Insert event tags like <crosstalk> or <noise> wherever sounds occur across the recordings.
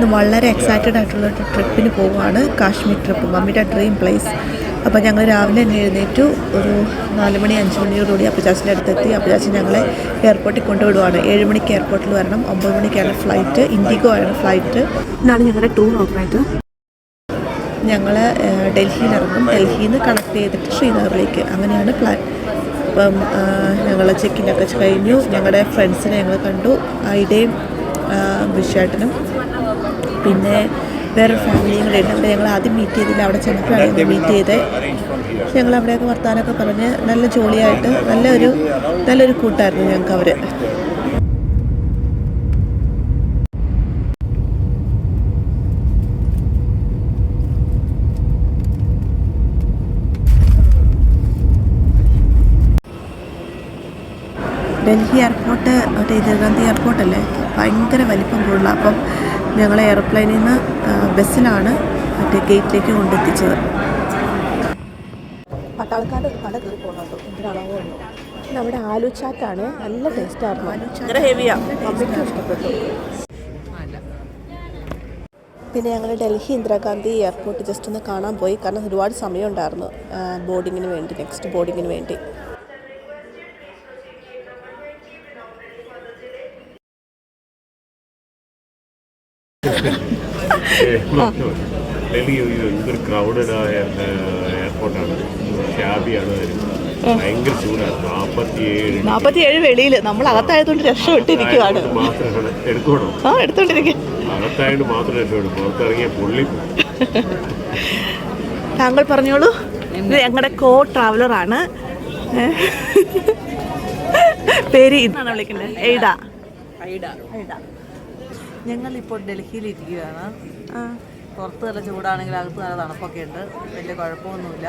ഇന്ന് വളരെ എക്സൈറ്റഡ് ആയിട്ടുള്ള ഒരു ട്രിപ്പിന് പോവുകയാണ്. കാശ്മീർ ട്രിപ്പ് മമ്മിയുടെ ഡ്രീം പ്ലേസ് അപ്പോൾ ഞങ്ങൾ രാവിലെ തന്നെ എഴുന്നേറ്റു. ഒരു നാല് മണി അഞ്ച് മണിയോടുകൂടി അപ്പചാച്ചിന്റെ അടുത്തെത്തി. അപ്പച്ചാച്ചൻ ഞങ്ങളെ എയർപോർട്ടിൽ കൊണ്ടുവിടുവാണ്. ഏഴ് മണിക്ക് എയർപോർട്ടിൽ വരണം. ഒമ്പത് മണിക്കാണ് ഫ്ലൈറ്റ് ഇൻഡിഗോ ആണ് ഫ്ലൈറ്റ് ഇതാണ് ഞങ്ങളുടെ ടൂർ ഓപ്പറേറ്റർ ഞങ്ങൾ ഡൽഹിയിൽ ഇറങ്ങും. ഡൽഹിയിൽ നിന്ന് കണക്ട് ചെയ്തിട്ട് ശ്രീനഗറിലേക്ക്. അങ്ങനെയാണ് പ്ലാൻ അപ്പം ഞങ്ങൾ ചെക്കിനൊക്കെ കഴിഞ്ഞു. ഞങ്ങളുടെ ഫ്രണ്ട്സിനെ ഞങ്ങൾ കണ്ടു. ഐഡയും ബിഷേട്ടനും പിന്നെ വേറെ ഫാമിലിയും കൂടെ ഞങ്ങൾ ആദ്യം മീറ്റ് ചെയ്തില്ല. അവിടെ ചെന്നപ്പോഴാണ് മീറ്റ് ചെയ്ത് ഞങ്ങൾ അവിടെയൊക്കെ വർത്താനമൊക്കെ പറഞ്ഞ് നല്ല ജോളിയായിട്ട് നല്ലൊരു നല്ലൊരു കൂട്ടായിരുന്നു ഞങ്ങൾക്ക് അവർ ഡൽഹി എയർപോർട്ട് മറ്റേ ഇന്ദിരാഗാന്ധി എയർപോർട്ടല്ലേ? ഭയങ്കര വലിപ്പം കൂടുതലാണ് അപ്പം ഞങ്ങൾ എയർപ്ലെയിനിൽ നിന്ന് ബസ്സിലാണ് മറ്റേ ഗേറ്റിലേക്ക് കൊണ്ടെത്തിച്ചത്. പട്ടാളക്കാട് കട കയറി പോകുന്നുണ്ട് എന്തിനാണോ നമ്മുടെ ആലു ചാറ്റാണ് നല്ല ടേസ്റ്റായിരുന്നു ഭയങ്കര ഹെവിയാണ് മമ്മിക്കും ഇഷ്ടപ്പെട്ടു. പിന്നെ ഞങ്ങൾ ഡൽഹി ഇന്ദിരാഗാന്ധി എയർപോർട്ട് ജസ്റ്റ് ഒന്ന് കാണാൻ പോയി. കാരണം ഒരുപാട് സമയമുണ്ടായിരുന്നു ബോർഡിങ്ങിന് വേണ്ടി നെക്സ്റ്റ് ബോർഡിങ്ങിന് വേണ്ടി. ഡൽഹി എന്തൊരു ക്രൗഡഡ് ആയ എയർപോർട്ടാണ് ഷാബിയാണ് വരുന്നത് ഭയങ്കര ചൂടാണ്. നാപ്പത്തിയേഴ് നാപ്പത്തിയേഴ് വെളിയിൽ നമ്മൾ അകത്തായതുകൊണ്ട് രക്ഷപ്പെട്ടിരിക്കുകയാണ് എടുക്കണോ ആ എടുത്തോണ്ടിരിക്കുക അകത്തായിട്ട് മാത്രം രക്ഷപ്പെടും. പുറത്തിറങ്ങിയ പുള്ളി താങ്കൾ പറഞ്ഞോളൂ. ഇത് ഞങ്ങളുടെ കോ ട്രാവലർ ആണ് പേര് ഇതാണ് വിളിക്കുന്നത്? എയ്ഡ. ഐഡ ഞങ്ങൾ ഇപ്പോൾ ഡൽഹിയിൽ ഇരിക്കുകയാണ് പുറത്ത് നല്ല ചൂടാണെങ്കിൽ അകത്ത് നല്ല തണുപ്പൊക്കെ ഉണ്ട്. വലിയ കുഴപ്പമൊന്നുമില്ല.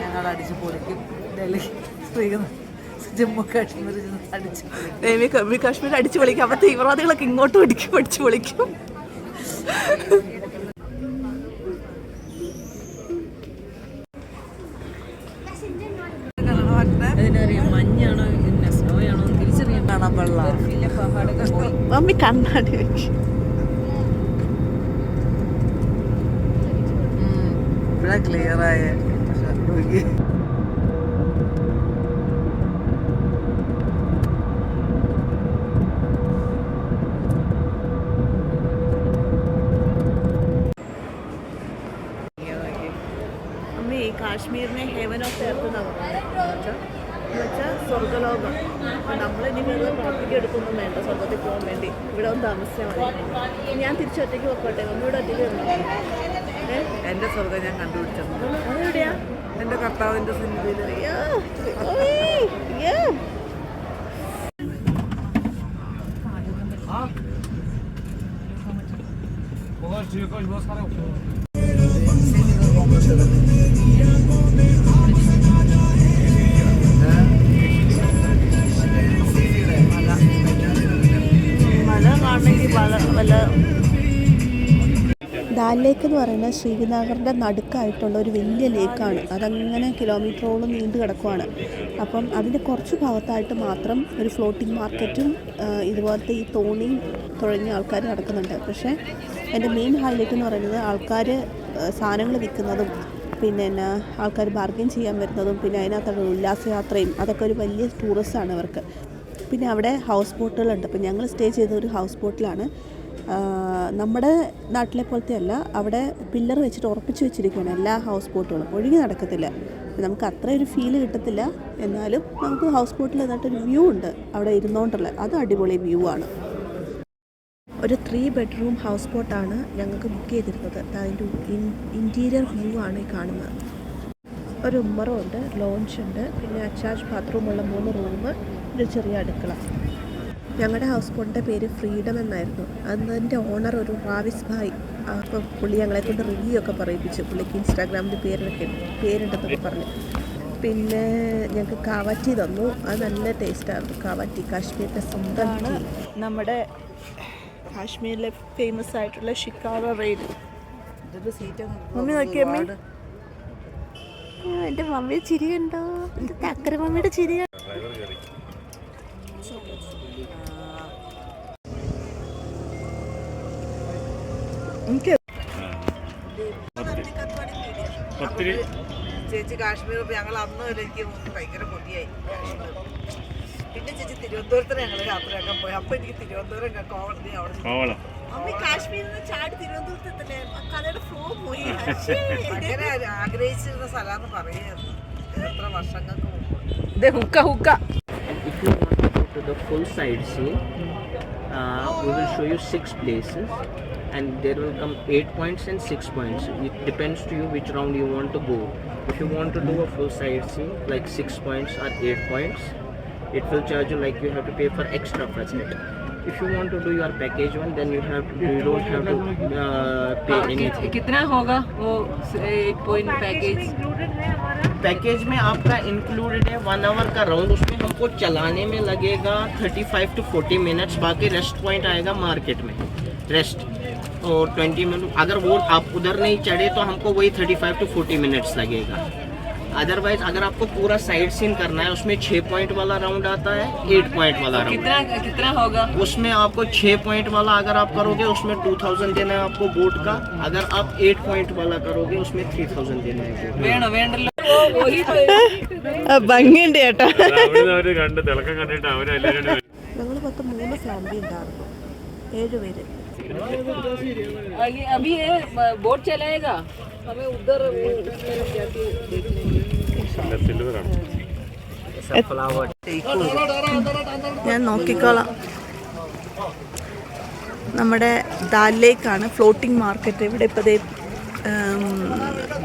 ഞങ്ങൾ അടിച്ച് പൊളിക്കും. ഡൽഹി ശ്രീനഗർ ജമ്മു കാശ്മീർ അടിച്ച്. ദേവി കമ്മി കാശ്മീർ അടിച്ചു പൊളിക്കും. അപ്പം തീവ്രവാദികളൊക്കെ ഇങ്ങോട്ട് പിടിക്കും അടിച്ച് പൊളിക്കും. അതിനറിയാം മഞ്ഞാണോ പിന്നെ സ്നോ ആണോ തിരിച്ചറിയാൻ കാണാൻ വെള്ളം മമ്മി കണ്ണാടി വെക്കും ഇവിടെ ക്ലിയർ ആയ കാശ്മീരിനെ ഹെവൻ ഓഫ് എർത്ത് എന്നാണ് പറയുന്നത്? എന്നുവെച്ചാൽ സ്വർഗലോകം. അപ്പം നമ്മളിനി വെറുതെ പുറത്തേക്ക് എടുക്കൊന്നും വേണ്ട സ്വന്തത്തിൽ പോകാൻ വേണ്ടി. ഇവിടെ ഒന്ന് താമസിച്ചാൽ മതി. ഞാൻ തിരിച്ച് ഒറ്റയ്ക്ക് പൊക്കോട്ടെ? ഒന്നുകൂടെ ഒറ്റയ്ക്ക് വന്നു? ഏ? എന്റെ സ്വർഗം ഞാൻ കണ്ടുപിടിച്ചത് അതെവിടെയാ? എന്റെ കർത്താവിന്റെ സന്നിധിയിൽ. അയ്യോ ഓയ്, അയ്യോ മല വല്ല ദാൽ ലേക്ക് എന്ന് പറയുന്നത് ശ്രീനഗറിന്റെ നടുക്കായിട്ടുള്ള ഒരു വലിയ ലേക്കാണ്. അതങ്ങനെ കിലോമീറ്ററോളം നീണ്ടു കിടക്കുവാണ്. അപ്പം അതിന്റെ കുറച്ച് ഭാഗത്തായിട്ട് മാത്രം ഒരു ഫ്ലോട്ടിംഗ് മാർക്കറ്റും ഇതുപോലത്തെ ഈ തോണിയും തുടങ്ങിയ ആൾക്കാർ നടക്കുന്നുണ്ട്. പക്ഷേ എന്റെ മെയിൻ ഹൈലൈറ്റ് എന്ന് പറയുന്നത് ആൾക്കാർ സാധനങ്ങൾ വിൽക്കുന്നതും പിന്നെ എന്നാ ആൾക്കാർ ബാർഗെയിൻ ചെയ്യാൻ വരുന്നതും പിന്നെ അതിനകത്തുള്ള ഉല്ലാസയാത്രയും അതൊക്കെ ഒരു വലിയ ടൂറിസ്റ്റാണ് അവർക്ക്. പിന്നെ അവിടെ ഹൗസ് ബോട്ടുകളുണ്ട് അപ്പോൾ ഞങ്ങൾ സ്റ്റേ ചെയ്ത ഒരു ഹൗസ് ബോട്ടിലാണ് നമ്മുടെ നാട്ടിലെ പോലത്തെ അല്ല. അവിടെ പില്ലർ വെച്ചിട്ട് ഉറപ്പിച്ച് വെച്ചിരിക്കുകയാണ് എല്ലാ ഹൗസ് ബോട്ടുകളും ഒഴുകി നടക്കത്തില്ല. നമുക്ക് അത്രയൊരു ഫീൽ കിട്ടത്തില്ല. എന്നാലും നമുക്ക് ഹൗസ് ബോട്ടിൽ എന്നിട്ടൊരു വ്യൂ ഉണ്ട്. അവിടെ ഇരുന്നുകൊണ്ടുള്ള അത് അടിപൊളി വ്യൂ ആണ്. ഒരു ത്രീ ബെഡ്റൂം ഹൗസ് ബോട്ടാണ് ഞങ്ങൾക്ക് ബുക്ക് ചെയ്തിരുന്നത്. അതിന്റെ ഇന്റീരിയർ വ്യൂ ആണ് ഈ കാണുന്നത്. ഒരു ഉമ്മറുണ്ട് ലോഞ്ച് ഉണ്ട്. പിന്നെ അറ്റാച്ച് ബാത്റൂമുള്ള മൂന്ന് റൂം ഒരു ചെറിയ അടുക്കള. ഞങ്ങളുടെ ഹൗസ് ബോട്ടിന്റെ പേര് ഫ്രീഡം എന്നായിരുന്നു. അതിന്റെ ഓണർ ഒരു റാവിസ് ഭായ്. അപ്പോൾ പുള്ളി ഞങ്ങളെ കൊണ്ട് റിവ്യൂ ഒക്കെ പറയിപ്പിച്ചു. പുള്ളിക്ക് ഇൻസ്റ്റാഗ്രാമിന്റെ പേരൊക്കെ പേരുണ്ടെന്നൊക്കെ പറഞ്ഞു. പിന്നെ ഞങ്ങൾക്ക് കാവാറ്റി തന്നു. അത് നല്ല ടേസ്റ്റായിരുന്നു കാവാറ്റി കാശ്മീരിന്റെ സ്വന്തം ടീ നമ്മുടെ കാശ്മീരിലെ ഫേമസ് ആയിട്ടുള്ള ഷിക്കാറ റെയിൽ മമ്മി നോക്കിയേ അമ്മേ. എന്റെ മമ്മിയുടെ ചിരി കണ്ടോ? എന്റെ തക്കര മമ്മിയുടെ ചിരി പത്തിരി ചേച്ചി കാശ്മീർ പോയി. ഞങ്ങൾ അന്ന് എനിക്ക് ഭയങ്കര കൊതിയായി കാശ്മീർ. പിന്നെ ചേച്ചി തിരുവനന്തപുരത്തിന് ഞങ്ങൾ യാത്രയാക്കാൻ പോയി. അപ്പൊ എനിക്ക് തിരുവനന്തപുരം കോവളത്തി അവിടെ കോവളം അമ്മ കാശ്മീരിൽ നിന്ന് ചാടി തിരുവനന്തപുരത്ത് എത്തല്ലേ? കഥയുടെ ഫ്ലോ പോയി. <laughs> അങ്ങനെ ആഗ്രഹിച്ചിരുന്ന സ്ഥലമാന്ന് പറയായിരുന്നു എത്ര വർഷങ്ങൾക്ക് മുമ്പ്. ഹുക്ക ഹുക്ക. If you want to go to the full sightseeing, uh, we will show you six places and there will come eight points and six points. It depends to you which round you want to go. If you want to do a full sightseeing like six points or eight points, it will charge you like you have to pay for extra that. If you want to do your package one, then you have to, you don't have to uh, pay anything. कितना होगा वो eight point package package में आपका included है one hour का round उसमें हमको चलाने में लगेगा 35 टू 40 मिनट्स बाकी रेस्ट पॉइंट आएगा मार्केट में. रेस्ट और 20 मिनट अगर वो आप उधर नहीं चढ़े तो हमको वही 35 टू 40 मिनट्स लगेगा. अदरवाइज अगर आपको पूरा साइड सीन करना है उसमें 6 पॉइंट वाला राउंड आता है 8 पॉइंट वाला राउंड कितना कितना होगा उसमें आपको 6 पॉइंट वाला अगर आप करोगे उसमें 2000 देना है आपको बोट का अगर आप 8 पॉइंट वाला करोगे उसमें 3000 देना है boat का। വേണോ വേണ്ടല്ലോ वही तो ഭംഗിയുണ്ട് ചേട്ടാ അവിടുന്ന് അവര് കണ്ട് തിളക്കം കണ്ടിട്ട് അവരെല്ലാവരും ഞങ്ങൾ മൊത്തം മൂന്ന് ഫാമിലി ഉണ്ടായിരുന്നു ഏഴുപേര് अभी अभी ये बोट चलाएगा हमें उधर वो उसमें जाके देखने സിൽവറാണ് ഞാൻ നോക്കിക്കോളാം നമ്മുടെ ദാൽ ലേക്കാണ് ഫ്ലോട്ടിംഗ് മാർക്കറ്റ് ഇവിടെ ഇപ്പോൾ ദേ ഉം,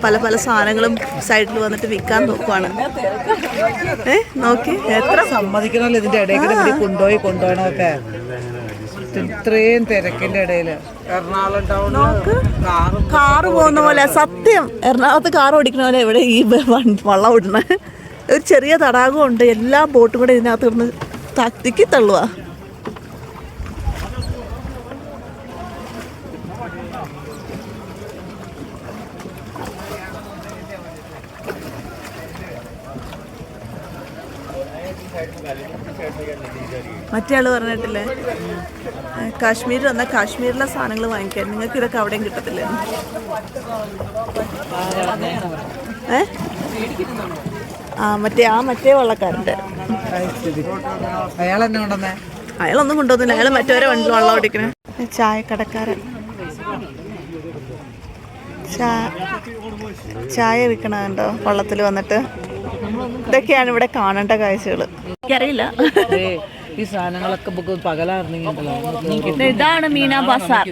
പല പല സാധനങ്ങളും സൈഡിൽ വന്നിട്ട് വിൽക്കാൻ നോക്കുവാണ് ഏ നോക്കി എത്ര സമ്മതിക്കണമല്ലോ ഇതിന്റെ ഇടയിൽ കൂടെ ഇവിടെ കൊണ്ടുപോയി കൊണ്ടുപോകണമൊക്കെ ഇത്രയും തിരക്കിന്റെ ഇടയിൽ എറണാകുളം ടൗണിൽ കാറും പോകുന്ന പോലെ സത്യം എറണാകുളത്ത് കാർ ഓടിക്കുന്ന പോലെ ഇവിടെ ഈ വള്ളം ഓടണ ഒരു ചെറിയ തടാകമുണ്ട് എല്ലാ ബോട്ടും കൂടെ ഇതിനകത്ത് കിടന്ന് തത്തിക്കി തള്ളുക മറ്റേ ആൾ പറഞ്ഞിട്ടില്ലേ കാശ്മീരിൽ വന്നാൽ കാശ്മീരിലെ സാധനങ്ങൾ വാങ്ങിക്കാൻ. നിങ്ങൾക്ക് ഇതൊക്കെ അവിടെയും കിട്ടത്തില്ലേ? ഏ? ആ മറ്റേ ആ മറ്റേ വള്ളക്കാരന്റെ. അയാൾ എന്നെ കൊണ്ടുവന്നേ? അയാളൊന്നും കൊണ്ടുവന്നില്ല. അയാൾ മറ്റവരെ വണ്ടി വെള്ളം ഓടിക്കണേ. ചായക്കടക്കാരൻ. കടക്കാരൻ ചായ വിൽക്കണുണ്ടോ വള്ളത്തിൽ വന്നിട്ട്. ഇതൊക്കെയാണ് ഇവിടെ കാണേണ്ട കാഴ്ചകൾ എനിക്കറിയില്ല. ഈ സാധനങ്ങളൊക്കെ നമുക്ക് പകലായിരുന്നെങ്കിൽ ഇതാണ് മീന ബസാർ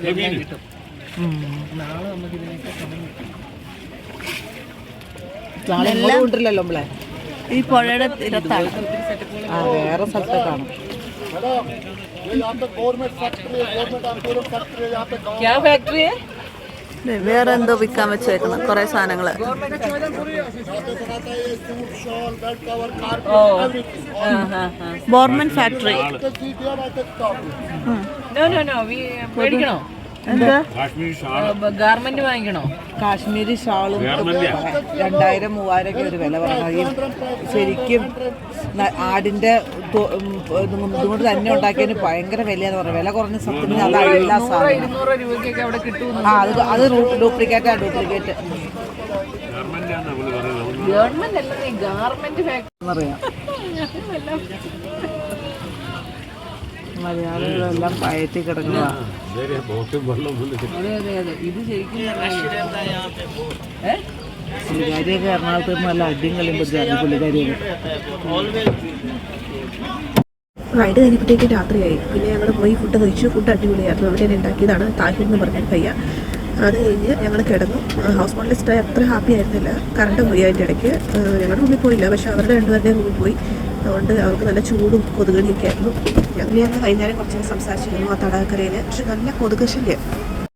ഉണ്ടല്ലോ നമ്മളെ ഈ പുഴയുടെ തീരത്താണ് ആ വേറെ സ്ഥലത്തേക്കാണ് क्या फैक्ट्री है ദേ, വേറെ എന്തോ വിൽക്കാൻ വെച്ചേക്കണം കുറെ സാധനങ്ങൾ ബോർമൻ ഫാക്ടറി. ഗാർമെന്റ് വാങ്ങിക്കണോ? കാശ്മീരി ഷാളും? രണ്ടായിരം മൂവായിരം ഒക്കെ ഒരു വില പറയും ശരിക്കും ആടിന്റെ ഇതുകൊണ്ട് തന്നെ ഉണ്ടാക്കിയതിന് ഭയങ്കര വിലയെന്ന് പറഞ്ഞു വില കുറഞ്ഞ സത്യം അത് സാധനം അവിടെ കിട്ടും ആ അത് അത് ഡ്യൂപ്ലിക്കേറ്റാ ഡ്യൂപ്ലിക്കേറ്റ്. ഗവൺമെന്റ് ഗവൺമെന്റ് ഫാക്ടറി എന്നറിയാം. <laughs> മലയാളികളെല്ലാം പയറ്റി കിടക്കുന്നതാണ് അതെ അതെ അതെ. ഇത് ശരിക്കും പുള്ളിക്കാരിയൊക്കെ എറണാകുളത്ത് നല്ല അടിയും കളിയും പുള്ളിക്കാരിയൊക്കെ റൈഡ് കഴിഞ്ഞപ്പോഴത്തേക്ക് രാത്രിയായി. പിന്നെ ഞങ്ങൾ പോയി ഫുഡ് കഴിച്ചു. ഫുഡ് അടിപൊളിയായിരുന്നു. അവിടെ ഉണ്ടാക്കിയതാണ് താഹിർ എന്ന് പറഞ്ഞ പയ്യ. അത് കഴിഞ്ഞ് ഞങ്ങൾ കിടന്നു. ഹൗസ് ബോട്ടിൽ സ്റ്റേ അത്ര ഹാപ്പി ആയിരുന്നില്ല. കറണ്ട് പോയി അതിന്റെ ഇടയ്ക്ക്. ഞങ്ങളുടെ റൂമിൽ പോയില്ല. പക്ഷേ അവരുടെ രണ്ടുപേരുടെ റൂമിൽ പോയി. അതുകൊണ്ട് അവർക്ക് നല്ല ചൂടും കൊതുകടിയൊക്കെ ആയിരുന്നു. ഞങ്ങൾ ഞങ്ങൾ വൈകുന്നേരം കുറച്ച് സംസാരിച്ചിരുന്നു ആ തടാകക്കരയിൽ പക്ഷെ നല്ല കൊതുക് ശല്യം.